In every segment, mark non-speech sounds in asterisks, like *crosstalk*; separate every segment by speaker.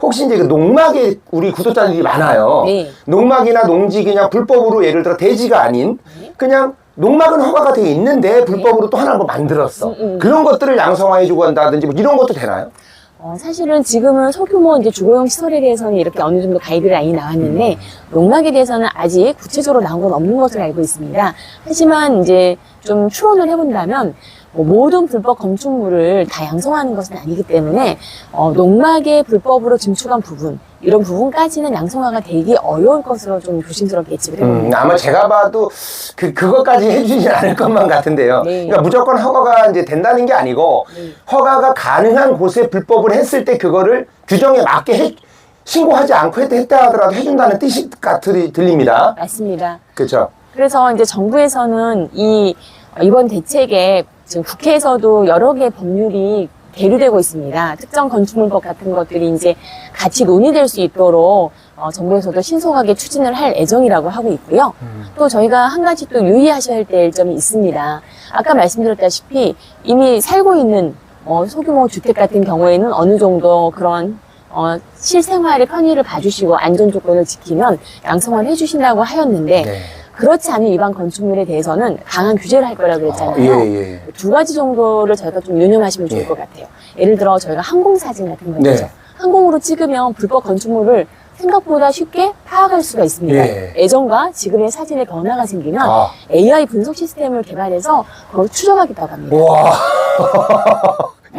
Speaker 1: 혹시 이제 그 농막에 우리 구독자들이 많아요.
Speaker 2: 네.
Speaker 1: 농막이나 농지 그냥 불법으로 예를 들어 대지가 아닌
Speaker 2: 네.
Speaker 1: 그냥 농막은 허가가 되어 있는데 불법으로 또 하나 뭐 만들었어.
Speaker 2: 음, 음.
Speaker 1: 그런 것들을 양성화해주고 한다든지 뭐 이런 것도 되나요?
Speaker 2: 어, 사실은 지금은 소규모 이제 주거용 시설에 대해서는 이렇게 어느 정도 가이드라인이 나왔는데 농막에 대해서는 아직 구체적으로 나온 건 없는 것으로 알고 있습니다. 하지만 이제 좀 추론을 해본다면 뭐 모든 불법 건축물을 다 양성하는 것은 아니기 때문에 어, 농막에 불법으로 증축한 부분 이런 부분까지는 양성화가 되기 어려울 것으로 좀 조심스럽게 예측을
Speaker 1: 음,
Speaker 2: 해봅니다.
Speaker 1: 아마 제가 봐도 그, 그것까지 *laughs* 해주지 않을 것만 같은데요.
Speaker 2: 네.
Speaker 1: 그러니까 무조건 허가가 이제 된다는 게 아니고
Speaker 2: 네.
Speaker 1: 허가가 가능한 곳에 불법을 했을 때 그거를 규정에 맞게 해, 신고하지 않고 했다, 했다 하더라도 해준다는 뜻이 같이 들립니다.
Speaker 2: 맞습니다.
Speaker 1: 그렇죠.
Speaker 2: 그래서 이제 정부에서는 이 이번 대책에 지금 국회에서도 여러 개 법률이 계류되고 있습니다. 특정 건축물법 같은 것들이 이제 같이 논의될 수 있도록 어, 정부에서도 신속하게 추진을 할 예정이라고 하고 있고요. 또 저희가 한 가지 또 유의하셔야 될 점이 있습니다. 아까 말씀드렸다시피 이미 살고 있는 어, 소규모 주택 같은 경우에는 어느 정도 그런 어, 실생활의 편의를 봐주시고 안전 조건을 지키면 양성화를 해주신다고 하였는데
Speaker 1: 네.
Speaker 2: 그렇지 않은 일반 건축물에 대해서는 강한 규제를 할 거라고 그랬잖아요.
Speaker 1: 아, 예, 예.
Speaker 2: 두 가지 정도를 저희가 좀 유념하시면 좋을
Speaker 1: 예.
Speaker 2: 것 같아요. 예를 들어 저희가 항공 사진 같은 거
Speaker 1: 네.
Speaker 2: 있죠. 항공으로 찍으면 불법 건축물을 생각보다 쉽게 파악할 수가 있습니다.
Speaker 1: 예.
Speaker 2: 예전과 지금의 사진의 변화가 생기면
Speaker 1: 아.
Speaker 2: AI 분석 시스템을 개발해서 그걸 추적하기도 합니다.
Speaker 1: 와.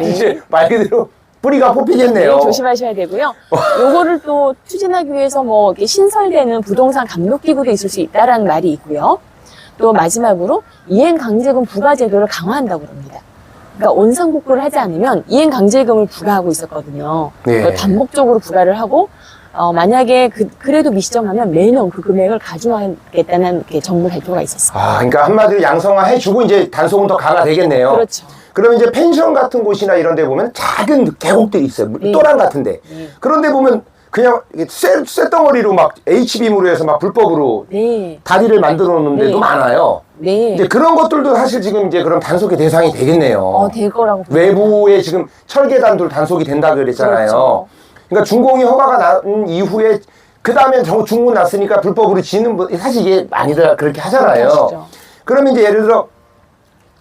Speaker 1: *laughs* 이제 말 그대로 뿌리가 뽑히겠네요.
Speaker 2: 네, 조심하셔야 되고요. *laughs* 요거를 또 추진하기 위해서 뭐 이렇게 신설되는 부동산 감독 기구도 있을 수 있다라는 말이 있고요. 또 마지막으로 이행 강제금 부과 제도를 강화한다고 합니다. 그러니까 원상복구를 하지 않으면 이행 강제금을 부과하고 있었거든요.
Speaker 1: 네.
Speaker 2: 반복적으로 부과를 하고 어, 만약에 그, 그래도 미시정하면 매년 그 금액을 가중하겠다는 이렇게 정부 발표가 있었어요.
Speaker 1: 아, 그러니까 한마디로 양성화 해주고 이제 단속은 더 강화되겠네요.
Speaker 2: 그렇죠.
Speaker 1: 그러면 이제 펜션 같은 곳이나 이런 데 보면 작은 계곡들이 있어요.
Speaker 2: 네.
Speaker 1: 또랑 같은데.
Speaker 2: 네.
Speaker 1: 그런데 보면 그냥 쇠, 쇠덩어리로 막 HBM으로 해서 막 불법으로
Speaker 2: 네.
Speaker 1: 다리를 만들어 놓는 데도
Speaker 2: 네.
Speaker 1: 많아요.
Speaker 2: 네.
Speaker 1: 이제 그런 것들도 사실 지금 이제 그런 단속의 대상이 되겠네요.
Speaker 2: 어, 될 거라고.
Speaker 1: 외부에 지금 철계단도 단속이 된다 그랬잖아요.
Speaker 2: 그렇죠.
Speaker 1: 그러니까 준공이 허가가 난 이후에 그 다음에 중공 났으니까 불법으로 지는 분 사실 이게 많이들 그렇게 하잖아요. 그러면 이제 예를 들어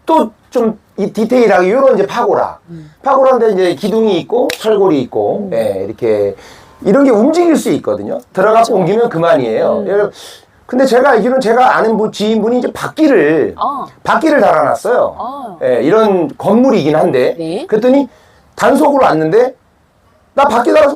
Speaker 1: 또 좀 이 디테일하게 이런 이제 파고라.
Speaker 2: 음.
Speaker 1: 파고라인데 이제 기둥이 있고 철골이 있고 예, 이렇게 이런 게 움직일 수 있거든요. 들어가서 옮기면 그만이에요.
Speaker 2: 음.
Speaker 1: 예를 근데 제가 알기로는 제가 아는 분 지인분이 이제 바퀴를
Speaker 2: 어.
Speaker 1: 바퀴를 달아놨어요.
Speaker 2: 어.
Speaker 1: 예, 이런 건물이긴 한데
Speaker 2: 네.
Speaker 1: 그랬더니 단속으로 왔는데 나 밖에 나가서